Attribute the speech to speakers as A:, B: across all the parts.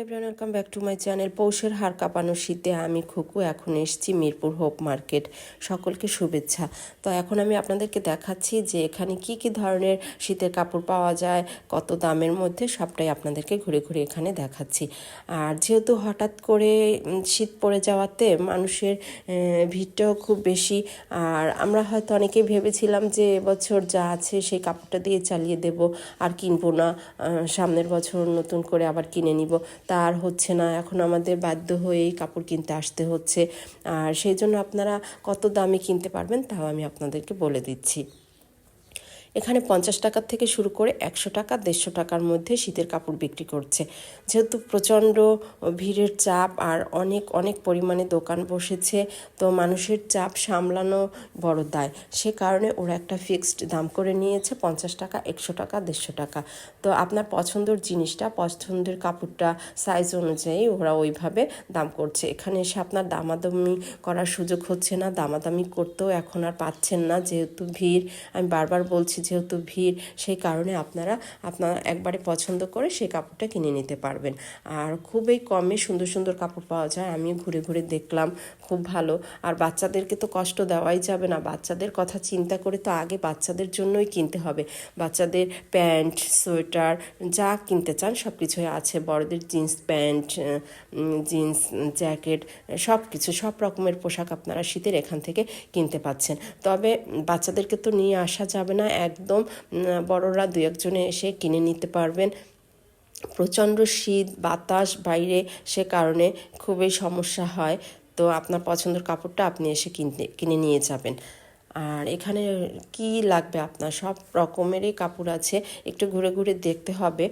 A: Everyone welcome back to my channel পৌষের হার কাঁপানো শীতে আমি খুকু এখন এসেছি মিরপুর হোপ মার্কেট সকলকে শুভেচ্ছা তো এখন আমি আপনাদেরকে দেখাচ্ছি যে এখানে কি কি ধরনের শীতের কাপড় পাওয়া যায় কত দামের মধ্যে সবটাই আপনাদেরকে ঘুরে ঘুরে এখানে দেখাচ্ছি আর যেহেতু হঠাৎ করে শীত পড়ে যাওয়াতে মানুষের ভিড়টাও খুব বেশি আর আমরা হয়তো অনেকেই ভেবেছিলাম যে এবছর যা আছে সেই কাপড়টা দিয়ে চালিয়ে দেব আর কিনবো না সামনের বছর নতুন করে আবার কিনে নিব তা আর হচ্ছে না, এখন আমাদের বাধ্য হয়েই কাপড় কিনতে আসতে হচ্ছে। আর সেই জন্য আপনারা কত দামে কিনতে পারবেন তাও আমি আপনাদেরকে বলে দিচ্ছি। এখানে পঞ্চাশ টাকার থেকে শুরু করে একশো টাকা, দেড়শো টাকার মধ্যে শীতের কাপড় বিক্রি করছে। যেহেতু প্রচণ্ড ভিড়ের চাপ আর অনেক অনেক পরিমাণে দোকান বসেছে, তো মানুষের চাপ সামলানো বড় দায়। সে কারণে ওরা একটা ফিক্সড দাম করে নিয়েছে, পঞ্চাশ টাকা, একশো টাকা, দেড়শো টাকা। তো আপনার পছন্দের জিনিসটা, পছন্দের কাপড়টা সাইজ অনুযায়ী ওরা ওইভাবে দাম করছে। এখানে এসে আপনার দামাদামি করার সুযোগ হচ্ছে না, দামাদামি করতেও এখন আর পাচ্ছেন না, যেহেতু ভিড়। আমি বারবার বলছি যেহেতু ভিড়, সেই কারণে আপনারা আপনারা একবারে পছন্দ করে সেই কাপড়টা কিনে নিতে পারবেন। আর খুবই কমে সুন্দর সুন্দর কাপড় পাওয়া যায় আমি ঘুরে ঘুরে দেখলাম, খুব ভালো। আর বাচ্চাদেরকে তো কষ্ট দেওয়াই যাবে না, বাচ্চাদের কথা চিন্তা করে তো আগে বাচ্চাদের জন্যই কিনতে হবে। বাচ্চাদের প্যান্ট, সোয়েটার, যা কিনতে চান সব কিছুই আছে, বড়দের জিন্স প্যান্ট জিন্স, জ্যাকেট সব কিছু সব রকমের পোশাক আপনারা শীতের এখান থেকে কিনতে পাচ্ছেন। তবে বাচ্চাদেরকে তো নিয়ে আসা যাবে না একদম বড়রা দু একজনে এসে কিনে নিতে পারবেন। প্রচণ্ড শীত, বাতাস বাইরে, সে কারণে খুবই সমস্যা হয়। তো আপনার পছন্দের কাপড়টা আপনি এসে কিনতে, কিনে নিয়ে যাবেন। আর এখানে কি লাগবে আপনার? সব রকমেরই কাপড় আছে, একটু ঘুরে ঘুরে দেখতে হবে।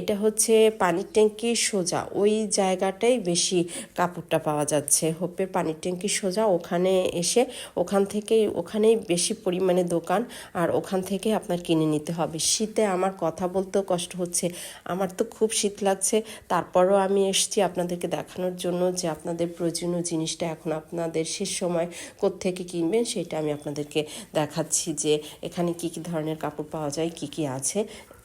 A: এটা হচ্ছে পানির ট্যাঙ্কির সোজা, ওই জায়গাটাই বেশি কাপড়টা পাওয়া যাচ্ছে। হোপের পানির ট্যাঙ্কি সোজা ওখানে এসে ওখান থেকেই ওখানেই বেশি পরিমাণে দোকান, আর ওখান থেকে আপনার কিনে নিতে হবে। শীতে আমার কথা বলতেও কষ্ট হচ্ছে, আমার তো খুব শীত লাগছে। তারপরও আমি এসেছি আপনাদেরকে দেখানোর জন্য যে আপনাদের প্রয়োজনীয় জিনিসটা এখন আপনাদের শেষ সময় কোত্থেকে কিনবেন সেটা আমি আপনাদেরকে দেখাচ্ছি যে এখানে কি কি ধরনের কাপড় পাওয়া যায় কি কি আছে।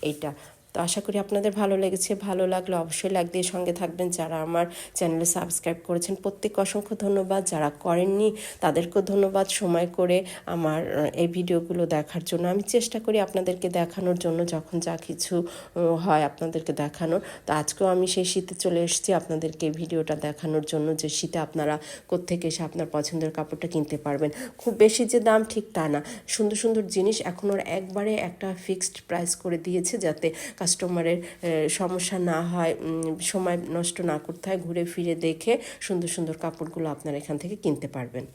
A: এইটা তো আশা করি আপনাদের ভালো লেগেছে, ভালো লাগলে অবশ্যই লাইক দিয়ে সঙ্গে থাকবেন। যারা আমার চ্যানেলে সাবস্ক্রাইব করেছেন, প্রত্যেককে অসংখ্য ধন্যবাদ। যারা করেননি, তাদেরকেও ধন্যবাদ সময় করে আমার এই ভিডিওগুলো দেখার জন্য। আমি চেষ্টা করি আপনাদেরকে দেখানোর জন্য, যখন যা কিছু হয় আপনাদেরকে দেখানোর। তো আজকেও আমি সেই শীতে চলে এসেছি আপনাদেরকে ভিডিওটা দেখানোর জন্য, যে শীতে আপনারা কোত্থেকে এসে আপনার পছন্দের কাপড়টা কিনতে পারবেন। খুব বেশি যে দাম ঠিক তা না। সুন্দর সুন্দর জিনিস এখন ওর একবারে একটা ফিক্সড প্রাইস করে দিয়েছে, যাতে কাস্টমারের সমস্যা না হয় সময় নষ্ট না করতে হয়, ঘুরে ফিরে দেখে সুন্দর সুন্দর কাপড়গুলো আপনারা এখান থেকে কিনতে পারবেন।